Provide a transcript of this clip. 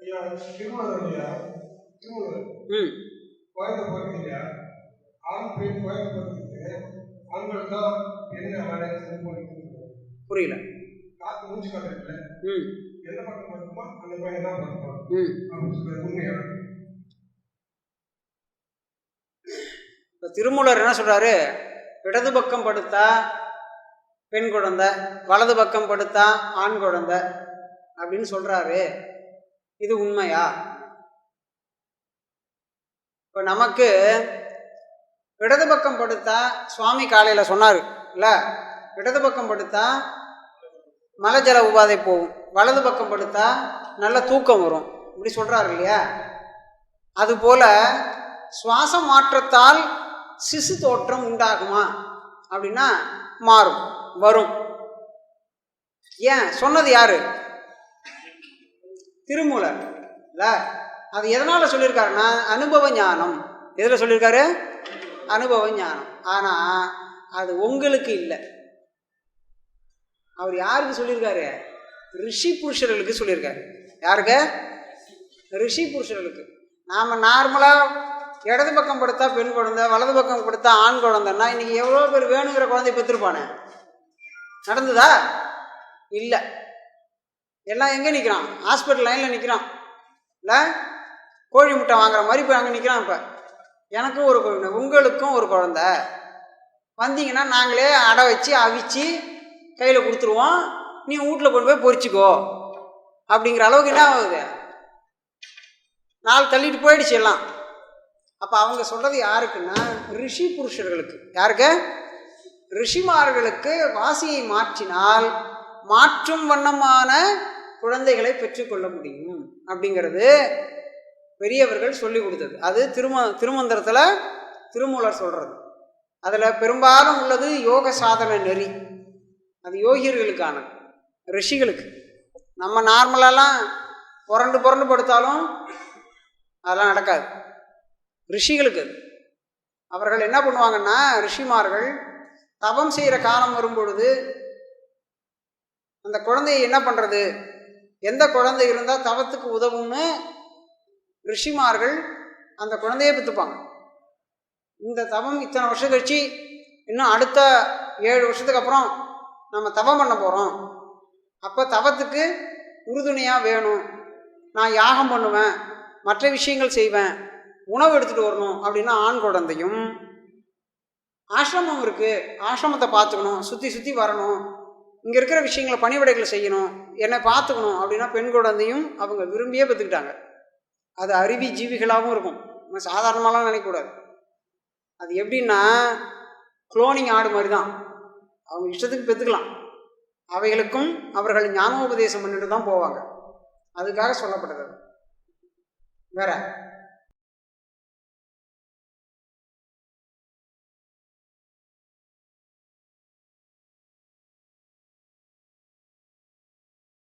ஐயா திருமணம் ஐயா திருமணம் ம். குழந்தை பிறகுங்க ஆண் பெண் குழந்தை பிறகுக்கு ஆண்கள் தான் அழைத்து போயிட்டு புரியல. காத்து மூச்சு காட்டுல ம். எந்த பக்கம் படுக்குமோ அந்த பையன் தான் படுப்பான் ம். அப்படின்னு சொல்றது உண்மையா? திருமூலர் என்ன சொல்றாரு? இடது பக்கம் படுத்தா பெண் குழந்தை வலது பக்கம் படுத்தா ஆண் குழந்தை அப்படின்னு சொல்றாரு. இது உண்மையா? இப்போ நமக்கு இடது பக்கம் படுத்தா சுவாமி காலையில் சொன்னார் இல்லை? இடது பக்கம் படுத்தா மலஜல உபாதை போகும். வலது பக்கம் படுத்தா நல்ல தூக்கம் வரும். இப்படி சொல்கிறாரு இல்லையா? அதுபோல் சுவாச மாற்றத்தால் சிசு தோற்றம் உண்டாகுமா? அப்படின்னா மாறும் வரும். ஏன்? சொன்னது யாரு? திருமூலர். இல்லை? அது எதனால் சொல்லியிருக்காருன்னா அனுபவ ஞானம். எதில் சொல்லியிருக்காரு அனுபவ ஞானம். ஆனால் அது உங்களுக்கு இல்லை. அவர் யாருக்கு சொல்லியிருக்காரு ரிஷி புருஷர்களுக்கு சொல்லியிருக்காரு யாருக்கு? ரிஷி புருஷர்களுக்கு. நாம் நார்மலாக இடது பக்கம் படுத்தா பெண் குழந்தை வலது பக்கம் படுத்தா ஆண் குழந்தைன்னா இன்றைக்கி எவ்வளோ பேர் வேணுங்கிற குழந்தை பெற்றிருப்பானே? நடந்ததா? இல்லை. எல்லாம் எங்கே நிற்கிறான் ஹாஸ்பிட்டல் லைனில் நிற்கிறான் இல்லை? கோழி முட்டை வாங்குற மாதிரி இப்போ அங்கே நிற்கிறான் இப்போ. எனக்கும் ஒரு குழந்தை உங்களுக்கும் ஒரு குழந்தை. வந்தீங்கன்னா நாங்களே அடை வச்சு அவிச்சு கையில் கொடுத்துருவோம். நீ வீட்டில் கொண்டு போய் பொறிச்சிக்கோ அப்படிங்கிற அளவுக்கு என்ன ஆகுது? நாள் தள்ளிட்டு போயிடுச்சு எல்லாம். அப்போ அவங்க சொல்கிறது யாருக்குன்னா ரிஷி புருஷர்களுக்கு. யாருக்கு? ரிஷிமார்களுக்கு வாசியை மாற்றினால் மாற்றும் வண்ணமான குழந்தைகளை பெற்றுக்கொள்ள முடியும் அப்படிங்கிறது பெரியவர்கள் சொல்லி கொடுத்தது. அது திரும திருமந்திரத்தில் திருமூலர் சொல்கிறது அதில் பெரும்பாலும் உள்ளது யோக சாதன நெறி. அது யோகியர்களுக்கானது ரிஷிகளுக்கு. நம்ம நார்மலாலாம் புரண்டு புரண்டு படுத்தாலும் அதெல்லாம் நடக்காது. ரிஷிகளுக்கு அது. அவர்கள் என்ன பண்ணுவாங்கன்னா ரிஷிமார்கள் தவம் செய்கிற காலம் வரும்பொழுது அந்த குழந்தையை என்ன பண்ணுறது எந்த குழந்தை இருந்தால் தவத்துக்கு உதவும்னு ரிஷிமார்கள் அந்த குழந்தையை பெற்றுப்பாங்க. இந்த தவம் இத்தனை வருஷம் கழிச்சு இன்னும் அடுத்த ஏழு வருஷத்துக்கு அப்புறம் நம்ம தவம் பண்ண போகிறோம் அப்போ தவத்துக்கு உறுதுணையாக வேணும். நான் யாகம் பண்ணுவேன் மற்ற விஷயங்கள் செய்வேன் உணவு எடுத்துகிட்டு வரணும் அப்படின்னா ஆண் குழந்தையும். ஆசிரமம் இருக்குது ஆசிரமத்தை பார்த்துக்கணும். சுற்றி சுற்றி வரணும். இங்கே இருக்கிற விஷயங்களை பணிவிடைகளை செய்யணும் என்னை பார்த்துக்கணும் அப்படின்னா பெண் குழந்தையும் அவங்க விரும்பியே பெற்றுக்கிட்டாங்க. அது அருவி ஜீவிகளாகவும் இருக்கும். நம்ம சாதாரணமாலாம் நினைக்கக்கூடாது. அது எப்படின்னா குளோனிங் ஆடு மாதிரி தான் அவங்க இஷ்டத்துக்கு பெற்றுக்கலாம். அவைகளுக்கும் அவர்கள் ஞானோபதேசம் பண்ணிட்டு தான் போவாங்க. அதுக்காக சொல்லப்பட்டது வேற?